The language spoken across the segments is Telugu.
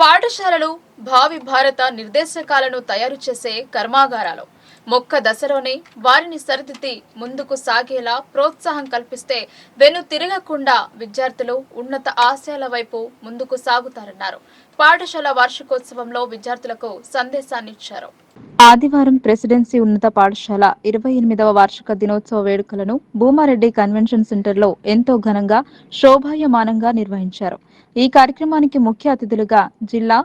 పాఠశాలలు భావి భారత నిర్దేశకాలను తయారు చేసే కర్మాగారాలు. మొక్క దశలోనే వారిని సరిదిద్ది ముందుకు సాగేలా ప్రోత్సాహం కల్పిస్తే వెను తిరగకుండా విద్యార్థులు ఉన్నత ఆశయాల వైపు ముందుకు సాగుతారన్నారు. పాఠశాల వార్షికోత్సవంలో విద్యార్థులకు సందేశాన్నిచ్చారు. ఆదివారం ప్రెసిడెన్సీ ఉన్నత పాఠశాల ఇరవై ఎనిమిదవ వార్షిక దినోత్సవ వేడుకలను భూమారెడ్డి కన్వెన్షన్ సెంటర్లో ఎంతో ఘనంగా శోభాయమానంగా నిర్వహించారు. ఈ కార్యక్రమానికి ముఖ్య అతిథులుగా జిల్లా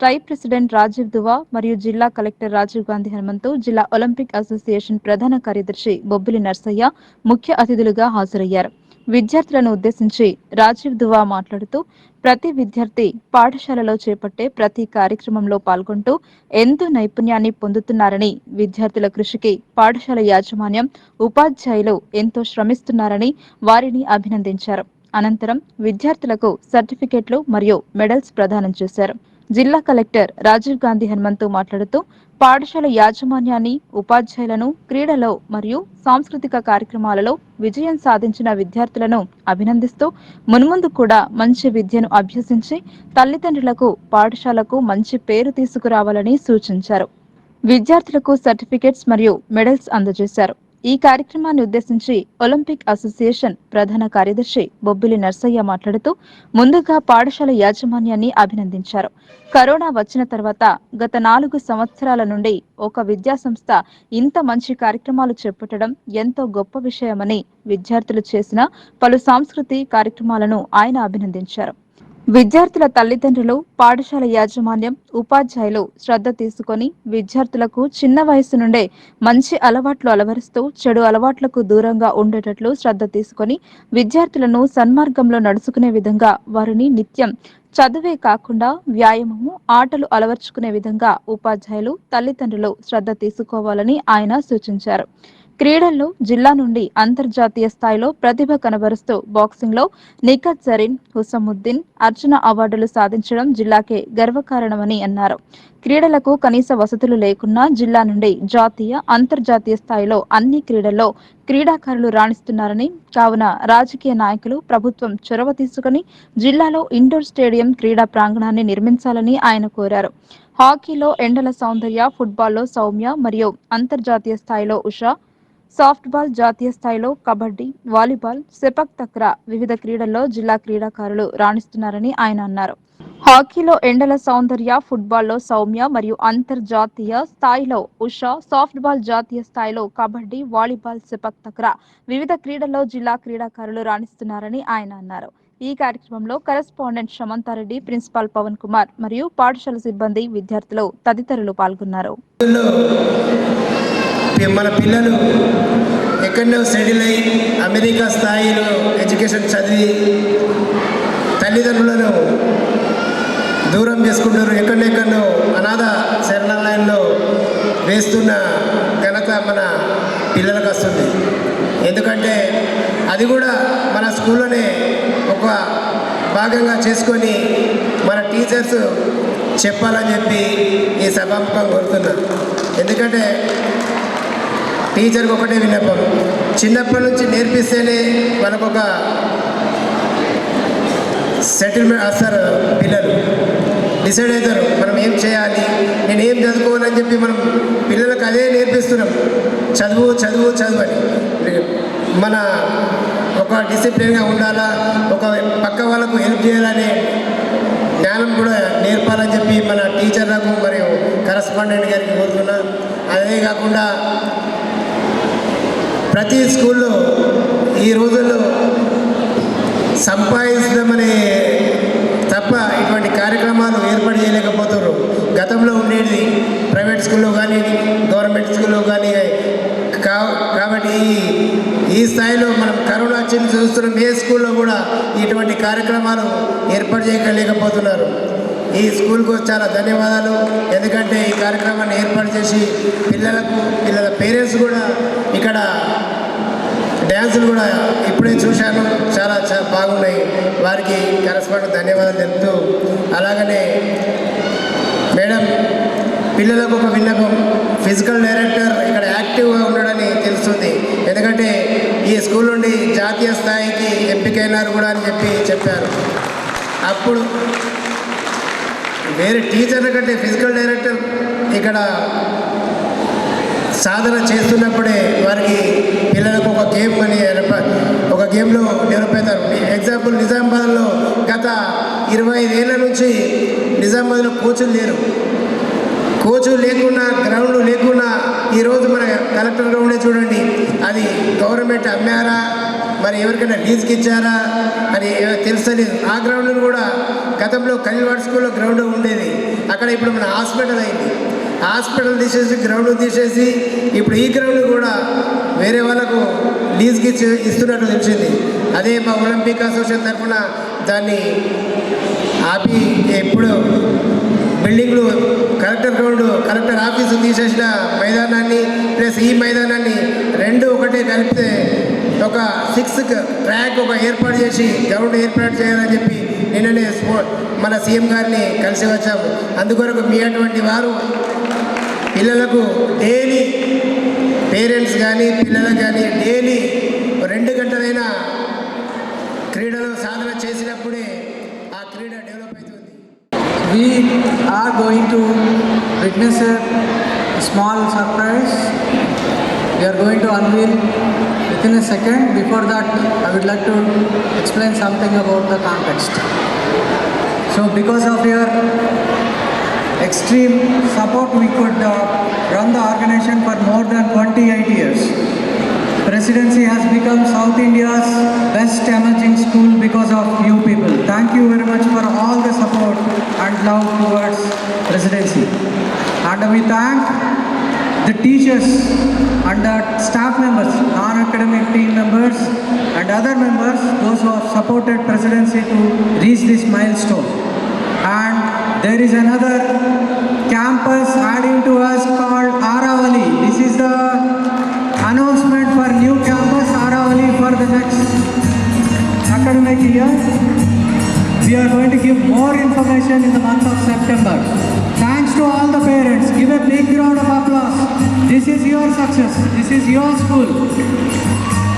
ట్రై ప్రెసిడెంట్ రాజీవ్ దువా మరియు జిల్లా కలెక్టర్ రాజీవ్ గాంధీ హనుమంతు జిల్లా ఒలింపిక్ అసోసియేషన్ ప్రధాన కార్యదర్శి బొబ్బిలి నర్సయ్య ముఖ్య అతిథులుగా హాజరయ్యారు. విద్యార్థులను ఉద్దేశించి రాజీవ్ దువా మాట్లాడుతూ ప్రతి విద్యార్థి పాఠశాలలో చేపట్టే ప్రతి కార్యక్రమంలో పాల్గొంటూ ఎంతో నైపుణ్యాన్ని పొందుతున్నారని విద్యార్థుల కృషికి పాఠశాల యాజమాన్యం ఉపాధ్యాయులు ఎంతో శ్రమిస్తున్నారని వారిని అభినందించారు. అనంతరం విద్యార్థులకు సర్టిఫికెట్లు మరియు మెడల్స్ ప్రదానం చేశారు. జిల్లా కలెక్టర్ రాజీవ్ గాంధీ హనుమంతు మాట్లాడుతూ పాఠశాల యాజమాన్యాన్ని ఉపాధ్యాయులను క్రీడలో మరియు సాంస్కృతిక కార్యక్రమాలలో విజయం సాధించిన విద్యార్థులను అభినందిస్తూ మున్ముందు కూడా మంచి విద్యను అభ్యసించి తల్లిదండ్రులకు పాఠశాలకు మంచి పేరు తీసుకురావాలని సూచించారు. విద్యార్థులకు సర్టిఫికెట్స్ మరియు మెడల్స్ అందజేశారు. ఈ కార్యక్రమాన్ని ఉద్దేశించి ఒలింపిక్ అసోసియేషన్ ప్రధాన కార్యదర్శి బొబ్బిలి నర్సయ్య మాట్లాడుతూ ముందుగా పాఠశాల యాజమాన్యాన్ని అభినందించారు. కరోనా వచ్చిన తర్వాత గత నాలుగు సంవత్సరాల నుండి ఒక విద్యా సంస్థ ఇంత మంచి కార్యక్రమాలు చేపట్టడం ఎంతో గొప్ప విషయమని విద్యార్థులు చేసిన పలు సాంస్కృతి కార్యక్రమాలను ఆయన అభినందించారు. విద్యార్థుల తల్లిదండ్రులు పాఠశాల యాజమాన్యం ఉపాధ్యాయులు శ్రద్ధ తీసుకొని విద్యార్థులకు చిన్న వయసు నుండే మంచి అలవాట్లు అలవరుస్తూ చెడు అలవాట్లకు దూరంగా ఉండేటట్లు శ్రద్ధ తీసుకొని విద్యార్థులను సన్మార్గంలో నడుచుకునే విధంగా వారిని నిత్యం చదువే కాకుండా వ్యాయామము ఆటలు అలవర్చుకునే విధంగా ఉపాధ్యాయులు తల్లిదండ్రులు శ్రద్ధ తీసుకోవాలని ఆయన సూచించారు. క్రీడల్లో జిల్లా నుండి అంతర్జాతీయ స్థాయిలో ప్రతిభ కనబరుస్తూ బాక్సింగ్లో నిఖత్ జరీన్ హుసముద్దీన్ అర్జున అవార్డులు సాధించడం జిల్లాకే గర్వకారణమని అన్నారు. క్రీడలకు కనీస వసతులు లేకున్నా జిల్లా నుండి జాతీయ అంతర్జాతీయ స్థాయిలో అన్ని క్రీడల్లో క్రీడాకారులు రాణిస్తున్నారని కావున రాజకీయ నాయకులు ప్రభుత్వం చొరవ తీసుకుని జిల్లాలో ఇండోర్ స్టేడియం క్రీడా ప్రాంగణాన్ని నిర్మించాలని ఆయన కోరారు. హాకీలో ఎండల సౌందర్య ఫుట్బాల్లో సౌమ్య మరియు అంతర్జాతీయ స్థాయిలో ఉషా సాఫ్ట్బాల్ జాతీయ స్థాయిలో కబడ్డీ వాలీబాల్ సెపక్ తక్రా వివిధ క్రీడల్లో జిల్లా క్రీడాకారులు రాణిస్తున్నారని ఆయన అన్నారు. హాకీలో ఎండల సౌందర్య ఫుట్బాల్లో సౌమ్య మరియు అంతర్జాతీయ స్థాయిలో ఉషా సాఫ్ట్బాల్ జాతీయ స్థాయిలో కబడ్డీ వాలీబాల్ సెపక్ తక్రా వివిధ క్రీడల్లో జిల్లా క్రీడాకారులు రాణిస్తున్నారని ఆయన అన్నారు. ఈ కార్యక్రమంలో కరెస్పాండెంట్ శమంతారెడ్డి ప్రిన్సిపాల్ పవన్ కుమార్ మరియు పాఠశాల సిబ్బంది విద్యార్థులు తదితరులు పాల్గొన్నారు. మన పిల్లలు ఎక్కడో సెటిల్ అయి అమెరికా స్థాయిలో ఎడ్యుకేషన్ చదివి తల్లిదండ్రులను దూరం చేసుకుంటారు. ఎక్కడెక్కడో అనాథ శరణాలయంలో వేస్తున్న ఘనత మన పిల్లలకు వస్తుంది. ఎందుకంటే అది కూడా మన స్కూల్లోనే ఒక భాగంగా చేసుకొని మన టీచర్స్ చెప్పాలని చెప్పి ఈ సభాముఖం కోరుతున్నా ఎందుకంటే టీచర్కి ఒకటే విన్నపం. చిన్నప్పటి నుంచి నేర్పిస్తేనే మనకు ఒక సెటిల్మెంట్ వస్తారు పిల్లలు డిసైడ్ అవుతారు. మనం ఏం చేయాలి? నేను ఏం చదువుకోవాలని చెప్పి మనం పిల్లలకు అదే నేర్పిస్తున్నాం. చదువు చదువు చదువు అని. మన ఒక డిసిప్లిన్గా ఉండాలా? ఒక పక్క వాళ్ళకు హెల్ప్ చేయాలనే జ్ఞానం కూడా నేర్పాలని చెప్పి మన టీచర్లకు మరియు కరస్పాండెంట్ గారికి కోరుతున్నా. అదే కాకుండా ప్రతి స్కూల్లో ఈ రోజుల్లో సంపాదిస్తామనే తప్ప ఇటువంటి కార్యక్రమాలు ఏర్పాటు చేయలేకపోతున్నారు. గతంలో ఉండేది ప్రైవేట్ స్కూల్లో కానీ గవర్నమెంట్ స్కూల్లో కానీ కా కాబట్టి ఈ ఈ స్థాయిలో మనం కరోనా వచ్చింది చూస్తున్నాం. ఏ స్కూల్లో కూడా ఇటువంటి కార్యక్రమాలు ఏర్పాటు చేయలేకపోతున్నారు ఈ స్కూల్కు చాలా ధన్యవాదాలు. ఎందుకంటే ఈ కార్యక్రమాన్ని ఏర్పాటు చేసి పిల్లలకు పిల్లల పేరెంట్స్ కూడా ఇక్కడ డ్యాన్సులు కూడా ఇప్పుడే చూశాను. చాలా చాలా బాగున్నాయి. వారికి కరెస్పాండెంట్ ధన్యవాదాలు తెలుపుతూ అలాగనే మేడం పిల్లలకు ఒక విన్నపం. ఫిజికల్ డైరెక్టర్ ఇక్కడ యాక్టివ్గా ఉండడని తెలుస్తుంది. ఎందుకంటే ఈ స్కూల్ నుండి జాతీయ స్థాయికి ఎంపికైనారు కూడా అని చెప్పి చెప్పారు. అప్పుడు వేరే టీచర్ల కంటే ఫిజికల్ డైరెక్టర్ ఇక్కడ సాధన చేస్తున్నప్పుడే వారికి పిల్లలకు ఒక గేమ్ అని ఒక గేమ్లో డెవలప్ అవుతారు ఎగ్జాంపుల్ నిజామాబాద్లో గత ఇరవై ఐదేళ్ళ నుంచి నిజామాబాద్లో కోచులు లేరు. కోచు లేకున్నా గ్రౌండ్ లేకున్నా ఈరోజు మన కలెక్టర్ గ్రౌండే చూడండి. అది గవర్నమెంట్ అమ్మారా? మరి ఎవరికైనా లీజ్కి ఇచ్చారా? అని ఏ- తెలుస్తలేదు ఆ గ్రౌండ్ కూడా గతంలో కన్వర్ట్ స్కూల్లో గ్రౌండ్ ఉండేది. అక్కడ ఇప్పుడు మన హాస్పిటల్ అయింది. హాస్పిటల్ తీసేసి గ్రౌండ్ తీసేసి ఇప్పుడు ఈ గ్రౌండ్ కూడా వేరే వాళ్ళకు లీజ్కి ఇస్తున్నట్టు తెలిసింది. అదే మా ఒలింపిక్ అసోసియేషన్ తరఫున దాన్ని ఆపి ఎప్పుడు బిల్డింగ్లు కలెక్టర్ గ్రౌండ్ కలెక్టర్ ఆఫీసు తీసేసిన మైదానాన్ని ప్లస్ ఈ మైదానాన్ని రెండు ఒకటే కలిపితే ఒక సిక్స్ ట్రాక్ ఒక ఏర్పాటు చేసి గ్రౌండ్ ఏర్పాటు చేయాలని చెప్పి నిన్ననే మన సీఎం గారిని కలిసి వచ్చాము అందుకొరకు మీ అటువంటి వారు పిల్లలకు డైలీ పేరెంట్స్ కానీ పిల్లలకు కానీ డైలీ రెండు గంటలైనా క్రీడలో సాధన చేసినప్పుడే ఆ క్రీడ డెవలప్ అవుతుంది we are going to witness small surprise surprise. We are going to unveil within a second. Before that, I would like to explain something about the context. So, because of your extreme support, we could uh, run the organization for more than 28 years. Presidency has become South India's best emerging school because of you people. Thank you very much for all the support and love towards presidency. And we thank the teachers and the staff members, non-academic team members and other members, those who have supported presidency to reach this milestone. And there is another campus adding to more information in the month of September. Thanks to all the parents. Give a big round of applause. This is your success. This is your school.